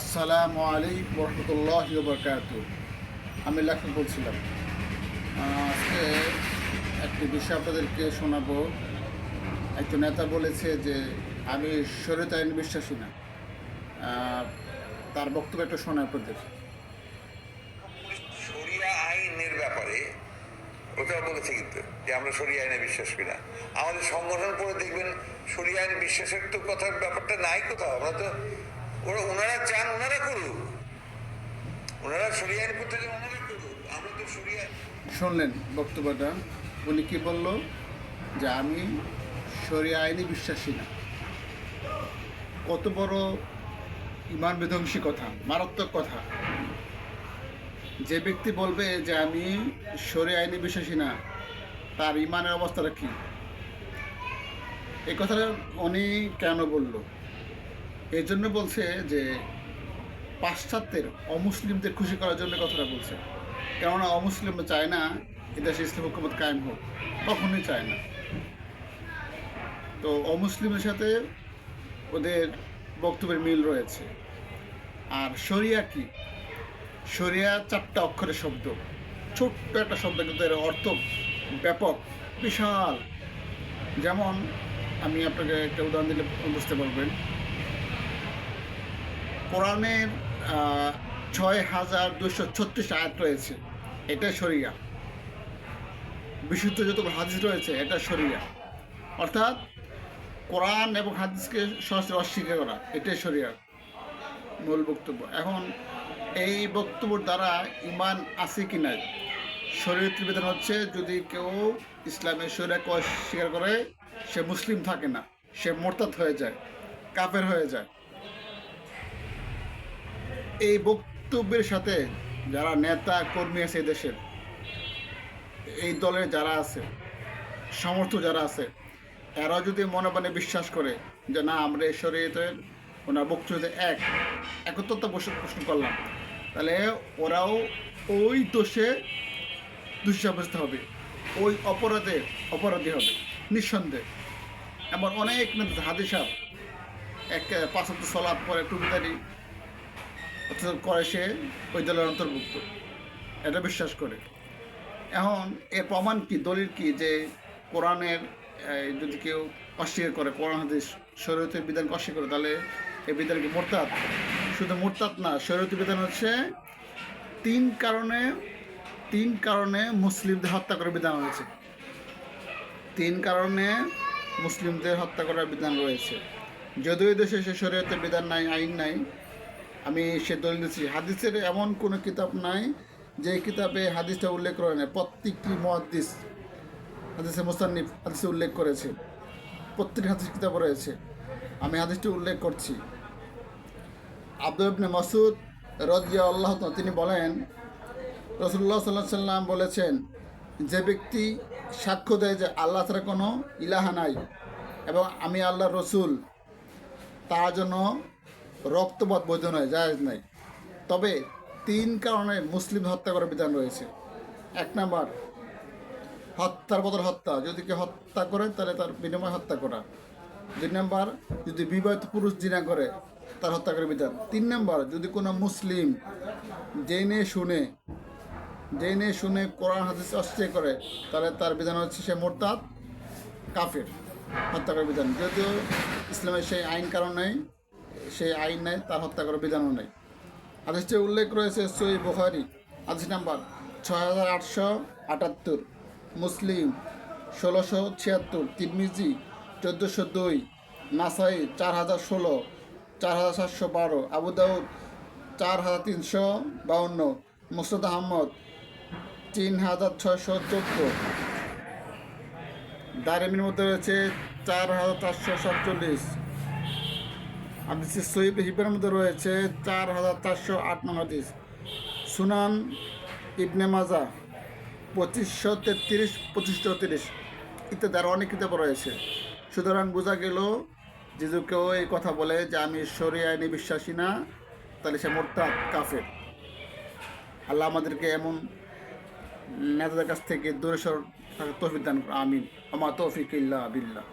আসসালামু আলাইকুম রহমতুল্লাহ বরকাত আমি লেখক বলছিলাম। আজকে একটি বিষয় আপনাদেরকে শোনাবো। একজন নেতা বলেছে যে, আমি শরীয়ত আইন বিশ্বাসী না। তার বক্তব্য একটা শোনা আপনাদের। শরিয়া আইনের ব্যাপারে ওটা বলেছে কিন্তু যে, আমরা শরিয়া আইনে বিশ্বাস করি না। আমাদের সংগঠন পড়ে দেখবেন, শরিয়া আইনে বিশ্বাসের তো কথার ব্যাপারটা নাই কোথাও। আমরা তো ওরা ওনারা চান, ওনারা করুক। ওনারা আইন করতে চান ওনারা করুক। আমরা তো শরিয়া শুনলেন বক্তব্যটা? উনি কি বলল? যে আমি শরিয়া আইনে বিশ্বাসী না। কত বড় ইমান বিধ্বংসী কথা, মারাত্মক কথা। যে ব্যক্তি বলবে যে আমি শরিয়া আইনে বিশ্বাসী না, তার ইমানের অবস্থাটা কি? এই কথাটা উনি কেন বলল? এই জন্য বলছে যে পাশ্চাত্যের অমুসলিমদের খুশি করার জন্য কথাটা বলছে। কেননা অমুসলিম চায় না এদেশে ইসলাম হুকুমত কায়েম হোক, কখনোই চায় না। তো অমুসলিমের সাথে ওদের বক্তব্যের মিল রয়েছে। আর শরিয়া কি? শরিয়া চারটা অক্ষরের শব্দ। ছোট্ট একটা শব্দ, কিন্তু এর অর্থ ব্যাপক, বিশাল। যেমন আমি আপনাকে একটা উদাহরণ দিলে বুঝতে পারবেন। কোরআনের ছয় হাজার দুশো ছত্রিশ আয়াত রয়েছে। এটা শরিয়া। বিশুদ্ধ যত হাদিস রয়েছে, এটা শরিয়া। অর্থাৎ, কোরআন এবং হাদিসকে সরাসরি অস্বীকার করা, এটাই শরিয়া। মূল বক্তব্য। এখন, এই বক্তব্যের দ্বারা ইমান আছে কি নাই? শরীয়তের বিধান হচ্ছে, যদি কেউ ইসলামের শরীরকে অস্বীকার করে, সে মুসলিম থাকে না, সে মোরতাদ হয়ে যায় কাপের হয়ে যায় এই বক্তব্যের সাথে যারা নেতা, কর্মী আছে এই দেশের, এই দলের যারা আছে, সমর্থক যারা আছে এরা যদি মনে মনে বিশ্বাস করে যে না, আমরা এই ওনার বক্তব্যতে এক একত্রতা প্রশ্ন করলাম, তাহলে ওরাও ওই দোষে দোষী সাব্যস্ত হবে, ওই অপরাধে অপরাধী হবে, নিঃসন্দেহে। এমন অনেক হাদিসাব এক পাঁচত্ব সলাপ পরে টুপিদারি অথচ করে সে ওই দলের অন্তর্ভুক্ত। এটা বিশ্বাস করে। এখন এর প্রমাণ কি, দলিল কি যে কোরআনের যদি কেউ অস্বীকার করে, কোরআন হাদিস শরীয়তের বিধানকে অস্বীকার করে, তাহলে এই বিধান কি মোরতাদ? শুধু মোরতাদ না, শরীয়তের বিধান হচ্ছে তিন কারণে তিন কারণে মুসলিমদের হত্যা করার বিধান রয়েছে। তিন কারণে মুসলিমদের হত্যা করার বিধান রয়েছে। যদিও দেশে সে শরীয়তের বিধান নাই, আইন নাই আমি সে দলিল দিচ্ছি হাদিসের এমন কোনো কিতাব নাই যে কিতাবে হাদিসটা উল্লেখ করে নেয় প্রত্যেকটি মহাদিস হাদিসে মুসান্নিফ হাদিসে উল্লেখ করেছে। প্রত্যেক হাদিস কিতাব রয়েছে। আমি হাদিসটি উল্লেখ করছি। আব্দুল ইবনে মাসুদ রদিয়া আল্লাহ তিনি বলেন রসুল্লাহ সাল্লাহ সাল্লাম বলেছেন, যে ব্যক্তি সাক্ষ্য দেয় যে আল্লাহ ছাড়া কোনো ইলাহা নাই এবং আমি আল্লাহ রসুল তার জন্য রক্তপাত বৈধ নয় জায়েজ নাই। তবে তিন কারণে মুসলিম হত্যা করার বিধান রয়েছে। এক নাম্বার, হত্যার বদল হত্যা। যদি কেউ হত্যা করে, তাহলে তার বিনিময় হত্যা করা। দুই নাম্বার, যদি বিবাহিত পুরুষ জিনা করে, তার হত্যা করার বিধান। তিন নাম্বার, যদি কোনো মুসলিম জেনে শুনে জেনে শুনে কোরআন, হাদিস অস্বীকার করে, তাহলে তার বিধান হচ্ছে সে মোরতাদ, কাফের। হত্যা করার বিধান। যদিও ইসলামের সেই আইন কারণ নেই সেই আইন নেই, তার হত্যা করার বিধানও নেই। হাদিসটি উল্লেখ রয়েছে সই বুখারি, হাদিস নাম্বার ছয় হাজার আটশো আটাত্তর, মুসলিম ষোলোশো ছিয়াত্তর, তিরমিজি চোদ্দোশো দুই, নাসাই চার হাজার ষোলো, চার হাজার সাতশো বারো, আবু দাউদ চার হাজার তিনশো বাউন্ন মুসরদ আহমদ তিন হাজার ছয়শো চোদ্দ। দারিমির মধ্যে রয়েছে চার হাজার চারশো সাতচল্লিশ হাদিস সহিব হিবের মধ্যে রয়েছে চার হাজার চারশো আট নং হাদিস। সুনান ইবনে মাজা পঁচিশশো তেত্রিশ, পঁচিশশো তিরিশ ইত্যাদি আরও অনেক কিতাব রয়েছে। সুতরাং বোঝা গেল কেউ এই কথা বলে যে আমি ঈশ্বরী আইনে বিশ্বাসী না, তাহলে সে মোরতাদ, কাফের। আল্লাহ আমাদেরকে এমন নেতাদের কাছ থেকে দূরে সর তৌফিক দান। আমিন। আমার তৌফিক ইল্লা বিল্লাহ।